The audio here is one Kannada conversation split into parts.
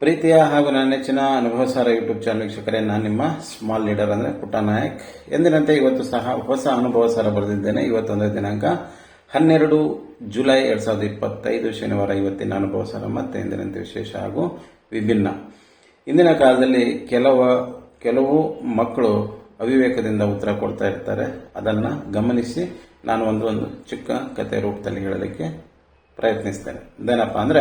ಪ್ರೀತಿಯ ಹಾಗೂ ನನ್ನ ನೆಚ್ಚಿನ ಅನುಭವ ಸಾರ ಯೂಟ್ಯೂಬ್ ಚಾನಲ್ ವೀಕ್ಷಕರೇ, ನಾನು ನಿಮ್ಮ ಸ್ಮಾಲ್ ಲೀಡರ್ ಅಂದ್ರೆ ಪುಟ್ಟ ನಾಯಕ್. ಎಂದಿನಂತೆ ಇವತ್ತು ಸಹ ಹೊಸ ಅನುಭವ ಸಾರ ಬರೆದಿದ್ದೇನೆ. ಇವತ್ತೊಂದೇ ದಿನಾಂಕ ಹನ್ನೆರಡು ಜುಲೈ ಎರಡ್ ಸಾವಿರದ ಇಪ್ಪತ್ತೈದು ಶನಿವಾರ. ಇವತ್ತಿನ ಅನುಭವ ಸಾರ ಮತ್ತೆ ಎಂದಿನಂತೆ ವಿಶೇಷ ಹಾಗೂ ವಿಭಿನ್ನ. ಇಂದಿನ ಕಾಲದಲ್ಲಿ ಕೆಲವ, ಕೆಲವು ಮಕ್ಕಳು ಅವಿವೇಕದಿಂದ ಉತ್ತರ ಕೊಡ್ತಾ ಇರ್ತಾರೆ. ಅದನ್ನ ಗಮನಿಸಿ ನಾನು ಒಂದು ಒಂದು ಚಿಕ್ಕ ಕಥೆ ರೂಪದಲ್ಲಿ ಹೇಳಲಿಕ್ಕೆ ಪ್ರಯತ್ನಿಸ್ತೇನೆ. ಅದೇನಪ್ಪ ಅಂದ್ರೆ,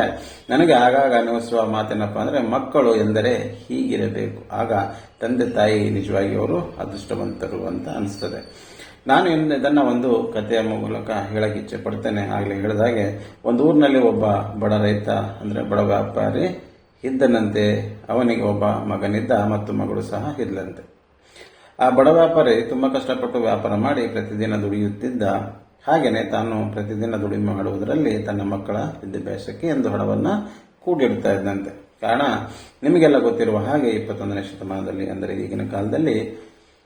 ನನಗೆ ಆಗಾಗ ಅನುಭವಿಸುವ ಮಾತೇನಪ್ಪ ಅಂದ್ರೆ, ಮಕ್ಕಳು ಎಂದರೆ ಹೀಗಿರಬೇಕು. ಆಗ ತಂದೆ ತಾಯಿ ನಿಜವಾಗಿ ಅವರು ಅದೃಷ್ಟವಂತರು ಅಂತ ಅನಿಸ್ತದೆ. ನಾನು ಇದನ್ನ ಒಂದು ಕಥೆಯ ಮೂಲಕ ಹೇಳಕ್ಕೆ ಇಚ್ಛೆ ಪಡ್ತೇನೆ. ಆಗಲೇ ಹೇಳಿದಾಗೆ ಒಂದು ಊರಿನಲ್ಲಿ ಒಬ್ಬ ಬಡ ರೈತ ಅಂದ್ರೆ ಬಡ ವ್ಯಾಪಾರಿ ಇದ್ದನಂತೆ. ಅವನಿಗೆ ಒಬ್ಬ ಮಗನಿದ್ದ, ಮತ್ತು ಮಗಳು ಸಹ ಇದ್ಲಂತೆ. ಆ ಬಡ ವ್ಯಾಪಾರಿ ತುಂಬಾ ಕಷ್ಟಪಟ್ಟು ವ್ಯಾಪಾರ ಮಾಡಿ ಪ್ರತಿದಿನ ದುಡಿಯುತ್ತಿದ್ದ. ಹಾಗೇನೆ ತಾನು ಪ್ರತಿದಿನ ದುಡಿಮೆ ಮಾಡುವುದರಲ್ಲಿ ತನ್ನ ಮಕ್ಕಳ ವಿದ್ಯಾಭ್ಯಾಸಕ್ಕೆ ಎಂದು ಹಣವನ್ನು ಕೂಡಿಡ್ತಾ ಇದ್ದಂತೆ. ಕಾರಣ, ನಿಮಗೆಲ್ಲ ಗೊತ್ತಿರುವ ಹಾಗೆ ಇಪ್ಪತ್ತೊಂದನೇ ಶತಮಾನದಲ್ಲಿ, ಅಂದರೆ ಈಗಿನ ಕಾಲದಲ್ಲಿ,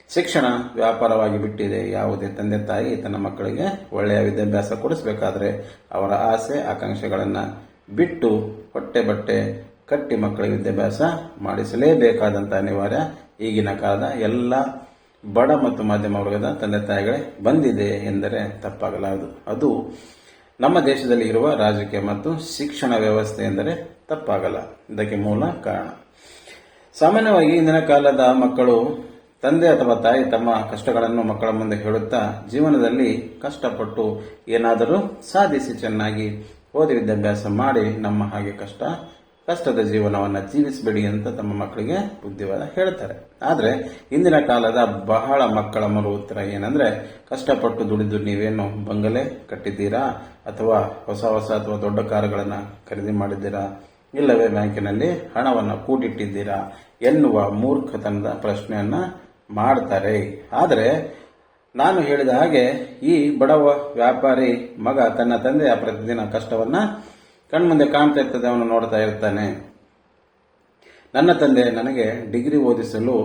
ಶಿಕ್ಷಣ ವ್ಯಾಪಾರವಾಗಿ ಬಿಟ್ಟಿದೆ. ಯಾವುದೇ ತಂದೆ ತಾಯಿ ತನ್ನ ಮಕ್ಕಳಿಗೆ ಒಳ್ಳೆಯ ವಿದ್ಯಾಭ್ಯಾಸ ಕೊಡಿಸಬೇಕಾದ್ರೆ ಅವರ ಆಸೆ, ಆಕಾಂಕ್ಷೆಗಳನ್ನು ಬಿಟ್ಟು ಹೊಟ್ಟೆ ಬಟ್ಟೆ ಕಟ್ಟಿ ಮಕ್ಕಳಿಗೆ ವಿದ್ಯಾಭ್ಯಾಸ ಮಾಡಿಸಲೇಬೇಕಾದಂಥ ಅನಿವಾರ್ಯ ಈಗಿನ ಕಾಲದ ಎಲ್ಲ ಬಡ ಮತ್ತು ಮಧ್ಯಮ ವರ್ಗದ ತಂದೆ ತಾಯಿಗಳೇ ಬಂದಿದೆ ಎಂದರೆ ತಪ್ಪಾಗಲಾರದು. ಅದು ನಮ್ಮ ದೇಶದಲ್ಲಿ ಇರುವ ರಾಜಕೀಯ ಮತ್ತು ಶಿಕ್ಷಣ ವ್ಯವಸ್ಥೆ ಎಂದರೆ ತಪ್ಪಾಗಲ್ಲ. ಇದಕ್ಕೆ ಮೂಲ ಕಾರಣ. ಸಾಮಾನ್ಯವಾಗಿ ಇಂದಿನ ಕಾಲದ ಮಕ್ಕಳು ತಂದೆ ಅಥವಾ ತಾಯಿ ತಮ್ಮ ಕಷ್ಟಗಳನ್ನು ಮಕ್ಕಳ ಮುಂದೆ ಹೇಳುತ್ತಾ ಜೀವನದಲ್ಲಿ ಕಷ್ಟಪಟ್ಟು ಏನಾದರೂ ಸಾಧಿಸಿ ಚೆನ್ನಾಗಿ ಓದಿ ವಿದ್ಯಾಭ್ಯಾಸ ಮಾಡಿ ನಮ್ಮ ಹಾಗೆ ಕಷ್ಟ ಕಷ್ಟದ ಜೀವನವನ್ನ ಜೀವಿಸಬೇಡಿ ಅಂತ ತಮ್ಮ ಮಕ್ಕಳಿಗೆ ಬುದ್ಧಿವಾದ ಹೇಳ್ತಾರೆ. ಆದರೆ ಇಂದಿನ ಕಾಲದ ಬಹಳ ಮಕ್ಕಳ ಮರು ಉತ್ತರ ಏನಂದ್ರೆ, ಕಷ್ಟಪಟ್ಟು ದುಡಿದು ನೀವೇನು ಬಂಗಲೆ ಕಟ್ಟಿದ್ದೀರಾ? ಅಥವಾ ಹೊಸ ಹೊಸ ಅಥವಾ ದೊಡ್ಡ ಕಾರುಗಳನ್ನು ಖರೀದಿ ಮಾಡಿದ್ದೀರಾ? ಇಲ್ಲವೇ ಬ್ಯಾಂಕಿನಲ್ಲಿ ಹಣವನ್ನು ಕೂಡಿಟ್ಟಿದ್ದೀರಾ? ಎನ್ನುವ ಮೂರ್ಖತನದ ಪ್ರಶ್ನೆಯನ್ನ ಮಾಡ್ತಾರೆ. ಆದರೆ ನಾನು ಹೇಳಿದ ಹಾಗೆ ಈ ಬಡವ ವ್ಯಾಪಾರಿ ಮಗ ತನ್ನ ತಂದೆಯ ಪ್ರತಿದಿನ ಕಷ್ಟವನ್ನ ಕಣ್ಮುಂದೆ ಕಾಣ್ತಾ ಇರ್ತದೆ, ಅವನು ನೋಡ್ತಾ ಇರ್ತಾನೆ. ನನ್ನ ತಂದೆ ನನಗೆ ಡಿಗ್ರಿ ಓದಿಸಲು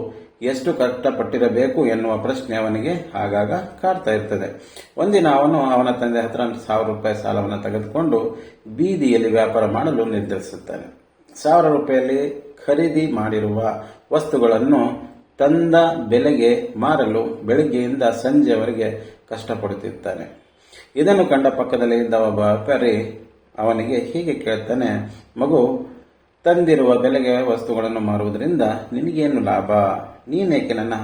ಎಷ್ಟು ಕಷ್ಟಪಟ್ಟಿರಬೇಕು ಎನ್ನುವ ಪ್ರಶ್ನೆ ಅವನಿಗೆ ಆಗಾಗ ಕಾಡ್ತಾ ಇರ್ತದೆ. ಒಂದಿನ ಅವನು ಅವನ ತಂದೆ ಹತ್ರ ಸಾವಿರ ರೂಪಾಯಿ ಸಾಲವನ್ನು ತೆಗೆದುಕೊಂಡು ಬೀದಿಯಲ್ಲಿ ವ್ಯಾಪಾರ ಮಾಡಲು ನಿರ್ಧರಿಸುತ್ತಾನೆ. ಸಾವಿರ ರೂಪಾಯಿಯಲ್ಲಿ ಖರೀದಿ ಮಾಡಿರುವ ವಸ್ತುಗಳನ್ನು ತಂದ ಬೆಲೆಗೆ ಮಾರಲು ಬೆಳಿಗ್ಗೆಯಿಂದ ಸಂಜೆವರೆಗೆ ಕಷ್ಟಪಡುತ್ತಿದ್ದಾನೆ ಇದನ್ನು ಕಂಡ ಪಕ್ಕದಲ್ಲಿ ಇದ್ದ ಒಬ್ಬ ವ್ಯಾಪಾರಿ ಅವನಿಗೆ ಹೀಗೆ ಕೇಳ್ತಾನೆ, ಮಗು, ತಂದಿರುವ ಬೆಲೆಗೆ ವಸ್ತುಗಳನ್ನು ಮಾರುವುದರಿಂದ ನಿನಗೇನು ಲಾಭ? ನೀನೇಕೆ ನನ್ನ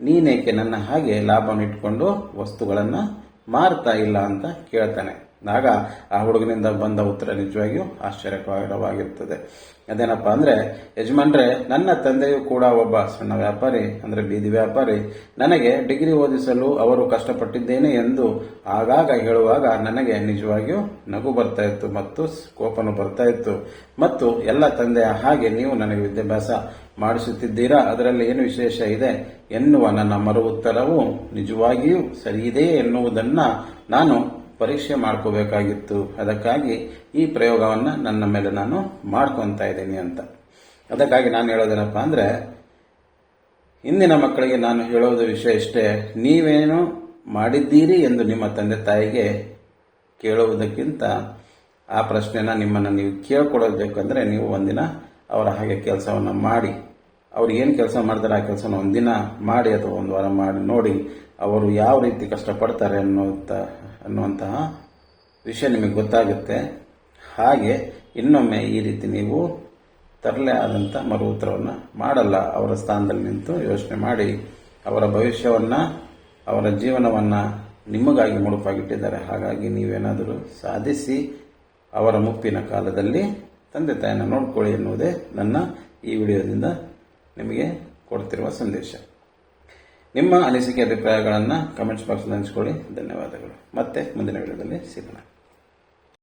ನೀನೇಕೆ ನನ್ನ ಹಾಗೆ ಲಾಭವನ್ನು ಇಟ್ಕೊಂಡು ವಸ್ತುಗಳನ್ನು ಮಾರ್ತಾ ಇಲ್ಲ ಅಂತ ಕೇಳ್ತಾನೆ. ಆಗ ಆ ಹುಡುಗನಿಂದ ಬಂದ ಉತ್ತರ ನಿಜವಾಗಿಯೂ ಆಶ್ಚರ್ಯಕರವಾಗಿರುತ್ತದೆ. ಅದೇನಪ್ಪ ಅಂದ್ರೆ, ಯಜಮಾನ್ರೆ, ನನ್ನ ತಂದೆಯೂ ಕೂಡ ಒಬ್ಬ ಸಣ್ಣ ವ್ಯಾಪಾರಿ, ಅಂದ್ರೆ ಬೀದಿ ವ್ಯಾಪಾರಿ. ನನಗೆ ಡಿಗ್ರಿ ಓದಿಸಲು ಅವರು ಕಷ್ಟಪಟ್ಟಿದ್ದೇನೆ ಎಂದು ಆಗಾಗ ಹೇಳುವಾಗ ನನಗೆ ನಿಜವಾಗಿಯೂ ನಗು ಬರ್ತಾ ಇತ್ತು ಮತ್ತು ಕೋಪನು ಬರ್ತಾ ಇತ್ತು. ಮತ್ತು ಎಲ್ಲ ತಂದೆಯ ಹಾಗೆ ನೀವು ನನಗೆ ವಿದ್ಯಾಭ್ಯಾಸ ಮಾಡಿಸುತ್ತಿದ್ದೀರಾ? ಅದರಲ್ಲಿ ಏನು ವಿಶೇಷ ಇದೆ? ಎನ್ನುವ ನನ್ನ ಮರು ಉತ್ತರವು ನಿಜವಾಗಿಯೂ ಸರಿಯಿದೆ ಎನ್ನುವುದನ್ನ ನಾನು ಪರೀಕ್ಷೆ ಮಾಡ್ಕೋಬೇಕಾಗಿತ್ತು. ಅದಕ್ಕಾಗಿ ಈ ಪ್ರಯೋಗವನ್ನು ನನ್ನ ಮೇಲೆ ನಾನು ಮಾಡ್ಕೊತಾ ಇದ್ದೀನಿ ಅಂತ. ಅದಕ್ಕಾಗಿ ನಾನು ಹೇಳೋದೇನಪ್ಪ ಅಂದರೆ, ಇಂದಿನ ಮಕ್ಕಳಿಗೆ ನಾನು ಹೇಳೋದು ವಿಷಯ ಇಷ್ಟೇ. ನೀವೇನು ಮಾಡಿದ್ದೀರಿ ಎಂದು ನಿಮ್ಮ ತಂದೆ ತಾಯಿಗೆ ಕೇಳುವುದಕ್ಕಿಂತ ಆ ಪ್ರಶ್ನೆನ ನಿಮ್ಮನ್ನು ನೀವು ಕೇಳ್ಕೊಡಬೇಕಂದ್ರೆ ನೀವು ಒಂದಿನ ಅವರ ಹಾಗೆ ಕೆಲಸವನ್ನು ಮಾಡಿ. ಅವ್ರು ಏನು ಕೆಲಸ ಮಾಡ್ತಾರೆ, ಆ ಕೆಲಸನ ಒಂದಿನ ಮಾಡಿ ಅಥವಾ ಒಂದು ವಾರ ಮಾಡಿ ನೋಡಿ ಅವರು ಯಾವ ರೀತಿ ಕಷ್ಟಪಡ್ತಾರೆ ಅನ್ನುವಂಥ ಅನ್ನುವಂತಹ ವಿಷಯ ನಿಮಗೆ ಗೊತ್ತಾಗುತ್ತೆ. ಹಾಗೆ ಇನ್ನೊಮ್ಮೆ ಈ ರೀತಿ ನೀವು ತರಲೆ ಆದಂಥ ಮರು ಉತ್ತರವನ್ನು ಮಾಡಲ್ಲ. ಅವರ ಸ್ಥಾನದಲ್ಲಿ ನಿಂತು ಯೋಚನೆ ಮಾಡಿ, ಅವರ ಭವಿಷ್ಯವನ್ನ, ಅವರ ಜೀವನವನ್ನ ನಿಮಗಾಗಿ ಮುಡುಪಾಗಿಟ್ಟಿದ್ದಾರೆ. ಹಾಗಾಗಿ ನೀವೇನಾದರೂ ಸಾಧಿಸಿ ಅವರ ಮುಪ್ಪಿನ ಕಾಲದಲ್ಲಿ ತಂದೆ ತಾಯಿನ ನೋಡ್ಕೊಳ್ಳಿ ಎನ್ನುವುದೇ ನನ್ನ ಈ ವಿಡಿಯೋದಿಂದ ನಿಮಗೆ ಕೊಡ್ತಿರುವ ಸಂದೇಶ. ನಿಮ್ಮ ಅನಿಸಿಕೆ ಅಭಿಪ್ರಾಯಗಳನ್ನು ಕಮೆಂಟ್ಸ್ ಬಾಕ್ಸ್ನಲ್ಲಿ ಹಂಚಿಕೊಳ್ಳಿ. ಧನ್ಯವಾದಗಳು. ಮತ್ತೆ ಮುಂದಿನ ವಿಡಿಯೋದಲ್ಲಿ ಸಿಗೋಣ.